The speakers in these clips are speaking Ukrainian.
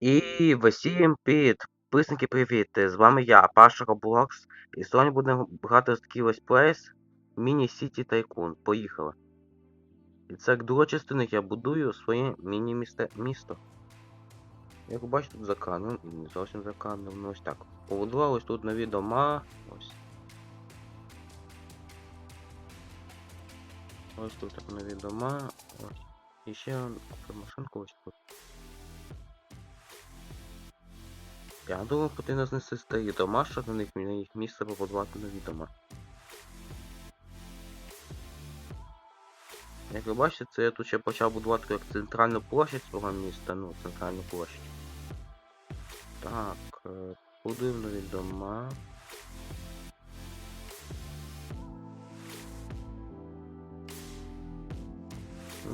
І всім підписники привіт! З вами я, Паша Роблокс. І сьогодні будемо грати в такий ось плейс Міні Сіті Тайкун. Поїхали. І це як частина я будую своє міні-місто. Як ви бачите, тут за кадром, і не зовсім за кадром, ну ось так. Побудували ось тут нові дома. Ось. Ось тут так нові дома. Ось. І ще машинку ось тут. Я думаю, потрібно знести старі дома, щоб на них на їх місце побудувати нові дома. Як ви бачите, це я тут ще почав будувати як центральну площадь свого міста, ну, центральну площадь. Так, е, будуємо нові дома.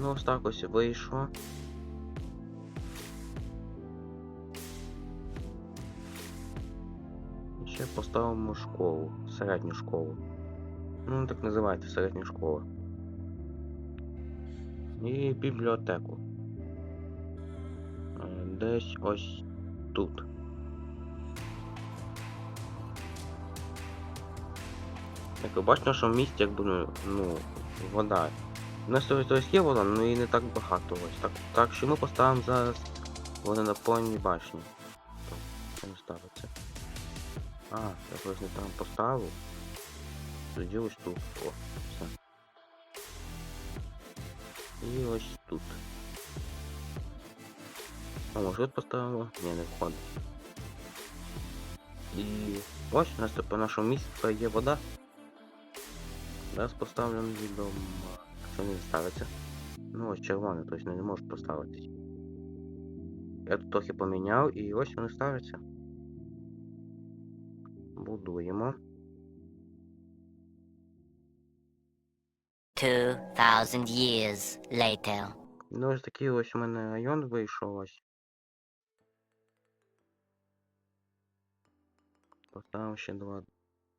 Ну, ось так ось вийшло. І поставимо школу, середню школу. Ну, так називається середня школа. І бібліотеку. Е, Десь ось тут. Як ви бачите, в нашому місті, якби, ну, ну, вода. У нас ось є вода, але і не так багато ось. Так, так що ми поставимо зараз водонапольні башні. Так, це не ставиться. А, я просто не там поставив. Тоді ось тут. О, все. І ось тут. А може тут поставимо? Ні, не входить. І ось у нас тепер по нашому місці тепер є вода. Зараз поставлю відомо. Що не ставиться? Ну ось червоне, тобто не може поставитись. Я тут трохи поміняв і ось вони ставляться. Будуємо. 2000 years later. Ну ось такий ось у мене район вийшов ось. Поставив ще два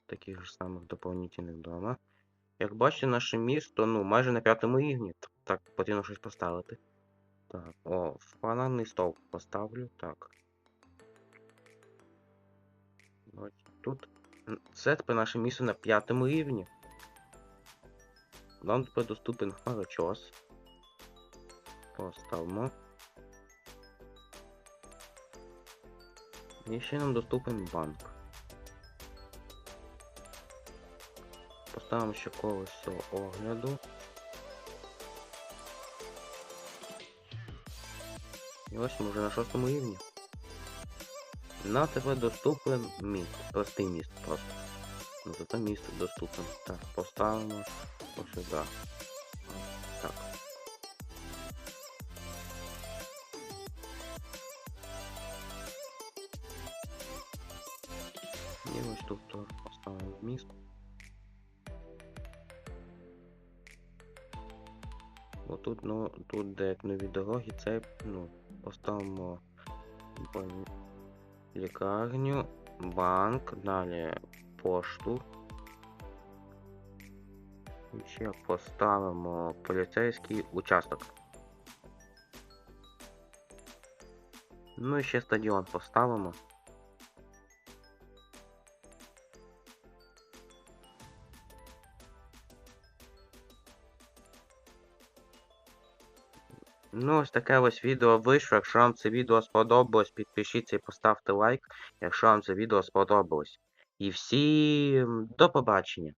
таких ж самих доповнительних дома. Як бачите, наше місто, ну, майже на п'ятому рівні. Так, потрібно щось поставити. Так, о, фонарний стовп поставлю, так. Тут. Це тепер наше місто на п'ятому рівні. Нам тепер доступен хмарочос. Поставимо. І ще нам доступен банк. Поставимо ще колесо огляду. І ось ми вже на шостому рівні. Нам тепер доступен міст. Простий міст просто. Ну зато місто доступен. Так, поставимо ось. Так. І ось тут поставимо міст. Отут, ну, тут де як нові дороги, це, ну, поставимо лікарню, банк, далі пошту. І ще поставимо поліцейський участок. Ну і ще стадіон поставимо. Ну, ось таке ось відео вийшло. Якщо вам це відео сподобалось, підпишіться і поставте лайк, якщо вам це відео сподобалось. І всім до побачення!